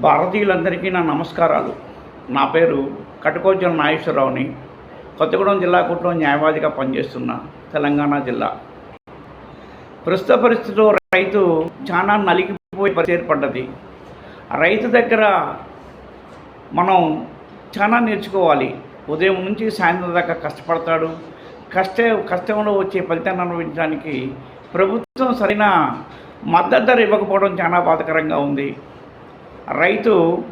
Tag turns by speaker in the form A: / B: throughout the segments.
A: భారతీయులందరికీ నా నమస్కారాలు. నా పేరు కటకోజన నాగేశ్వరరావుని. కొత్తగూడెం జిల్లా కోర్టులో న్యాయవాదిగా పనిచేస్తున్న తెలంగాణ జిల్లా. ప్రస్తుత పరిస్థితిలో రైతు చాలా నలిగిపోయి ఏర్పడ్డది. రైతు దగ్గర మనం చాలా నేర్చుకోవాలి. ఉదయం నుంచి సాయంత్రం దాకా కష్టపడతాడు. కష్ట కష్టంలో వచ్చే ఫలితాన్ని అనుభవించడానికి ప్రభుత్వం సరైన మద్దతు ధర ఇవ్వకపోవడం చాలా బాధకరంగా ఉంది. రైతు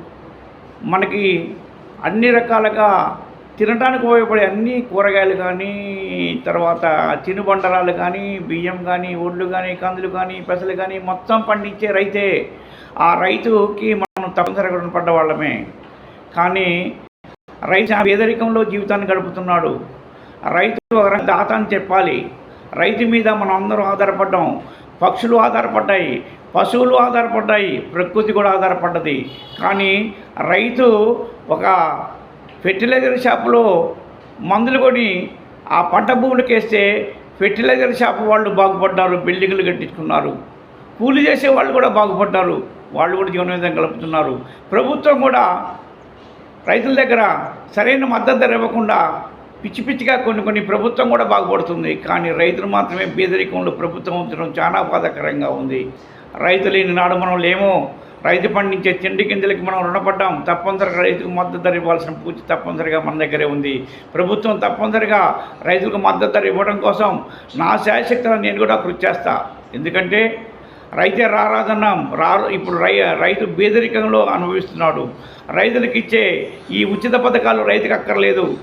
A: మనకి అన్ని రకాలుగా తినడానికి ఉపయోగపడే అన్ని కూరగాయలు కానీ తర్వాత తినుబండరాలు కానీ బియ్యం కానీ ఒడ్లు కానీ కందులు కానీ పెసలు కానీ మొత్తం పండించే రైతే ఆ రైతుకి మనం తప్పనిసరిగా రుణపడ్డ వాళ్ళమే. కానీ రైతు ఆ పేదరికంలో జీవితాన్ని గడుపుతున్నాడు. రైతు ఒక దాత అని చెప్పాలి. రైతు మీద మనం అందరూ ఆధారపడ్డాం. పక్షులు ఆధారపడ్డాయి. పశువులు ఆధారపడ్డాయి ప్రకృతి కూడా ఆధారపడ్డది. కానీ రైతు ఒక ఫెర్టిలైజర్ షాపులో మందులు కొని ఆ పంట భూములకు వేస్తే ఫెర్టిలైజర్ షాప్ వాళ్ళు బాగుపడ్డారు బిల్డింగ్లు కట్టించుకున్నారు. కూలి చేసే వాళ్ళు కూడా బాగుపడ్డారు. వాళ్ళు కూడా జీవన విధానం కలుపుతున్నారు. ప్రభుత్వం కూడా రైతుల దగ్గర సరైన మద్దతు ధర ఇవ్వకుండా పిచ్చి పిచ్చిగా కొన్ని కొన్ని ప్రభుత్వం కూడా బాగుపడుతుంది. కానీ రైతులు మాత్రమే పేదరికంలో ప్రభుత్వం ఉంచడం చాలా బాధాకరంగా ఉంది. రైతు లేని నాడు మనం లేమో. రైతు పండించే తిండి గింజలకి మనం రుణపడ్డాం. తప్పనిసరిగా రైతుకు మద్దతు ధర ఇవ్వాల్సిన పూచి తప్పనిసరిగా మన దగ్గరే ఉంది. ప్రభుత్వం తప్పనిసరిగా రైతులకు మద్దతు ధర ఇవ్వడం కోసం నా శాయశక్తులను నేను కూడా కృషి చేస్తా. ఎందుకంటే రైతే రారాదన్నాం. రా ఇప్పుడు రై రైతు బీదరికంలో అనుభవిస్తున్నాడు. రైతులకు ఇచ్చే ఈ ఉచిత పథకాలు రైతుకు అక్కర్లేదు.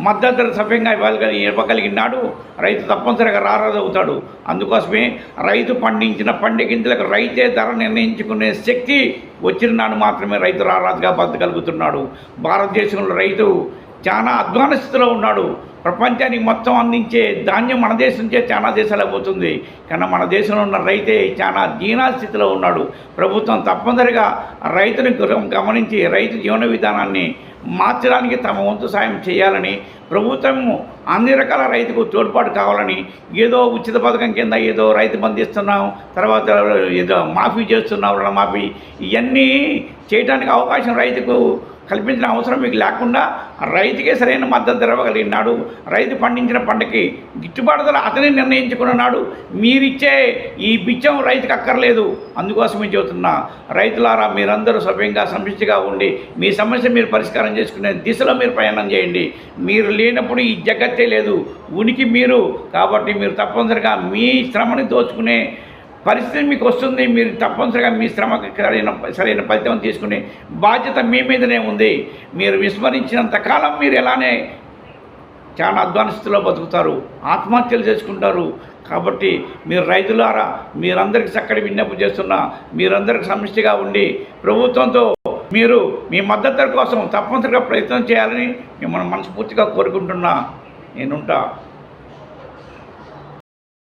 A: మద్దతు ధర సవ్యంగా ఇవ్వగలి ఇవ్వగలిగినాడు. రైతు తప్పనిసరిగా రారాదవుతాడు అందుకోసమే రైతు పండించిన పండి గింజలకు రైతే ధర నిర్ణయించుకునే శక్తి వచ్చిన నాడు మాత్రమే రైతు రారాజుగా బతకగలుగుతున్నాడు. భారతదేశంలో రైతు చాలా అధ్వాన స్థితిలో ఉన్నాడు. ప్రపంచానికి మొత్తం అందించే ధాన్యం మన దేశం నుంచే చాలా దేశాలకు పోతుంది. కానీ మన దేశంలో ఉన్న రైతే చాలా దీనాస్థితిలో ఉన్నాడు. ప్రభుత్వం తప్పనిసరిగా రైతుని గమనించి రైతు జీవన విధానాన్ని మార్చడానికి తమ వంతు సాయం చేయాలని ప్రభుత్వం అన్ని రకాల రైతుకు తోడ్పాటు కావాలని ఏదో ఉచిత పథకం కింద ఏదో రైతు బంధిస్తున్నాం తర్వాత ఏదో మాఫీ చేస్తున్నాం రుణమాఫీ ఇవన్నీ చేయడానికి అవకాశం రైతుకు కల్పించిన అవసరం మీకు లేకుండా రైతుకే సరైన మద్దతు ధర ఇవ్వగలిగినాడు. రైతు పండించిన పంటకి గిట్టుబాటు ధర అతనే నిర్ణయించుకున్నాడు మీరిచ్చే ఈ బిచ్చం రైతుకు అక్కర్లేదు. అందుకోసమే చెబుతున్నా రైతులారా మీరందరూ సభ్యంగా సమిష్టిగా ఉండి మీ సమస్య మీరు పరిష్కారం చేసుకునే దిశలో మీరు ప్రయాణం చేయండి. మీరు లేనప్పుడు ఈ జగత్తే లేదు. ఉనికి మీరు. కాబట్టి మీరు తప్పనిసరిగా మీ శ్రమని దోచుకునే పరిస్థితి మీకు వస్తుంది. మీరు తప్పనిసరిగా మీ శ్రమకి సరైన సరైన ఫలితం తీసుకునే బాధ్యత మీ మీదనే ఉంది. మీరు విస్మరించినంత కాలం మీరు ఎలానే చాలా అధ్వాన స్థితిలో బతుకుతారు. ఆత్మహత్యలు చేసుకుంటారు. కాబట్టి మీరు రైతులారా మీరందరికీ చక్కటి విజ్ఞప్తి చేస్తున్నా మీరందరికీ సమిష్టిగా ఉండి ప్రభుత్వంతో మీరు మీ మద్దతు కోసం తప్పనిసరిగా ప్రయత్నం చేయాలని మిమ్మల్ని మనస్ఫూర్తిగా కోరుకుంటున్నా. నేనుంటా.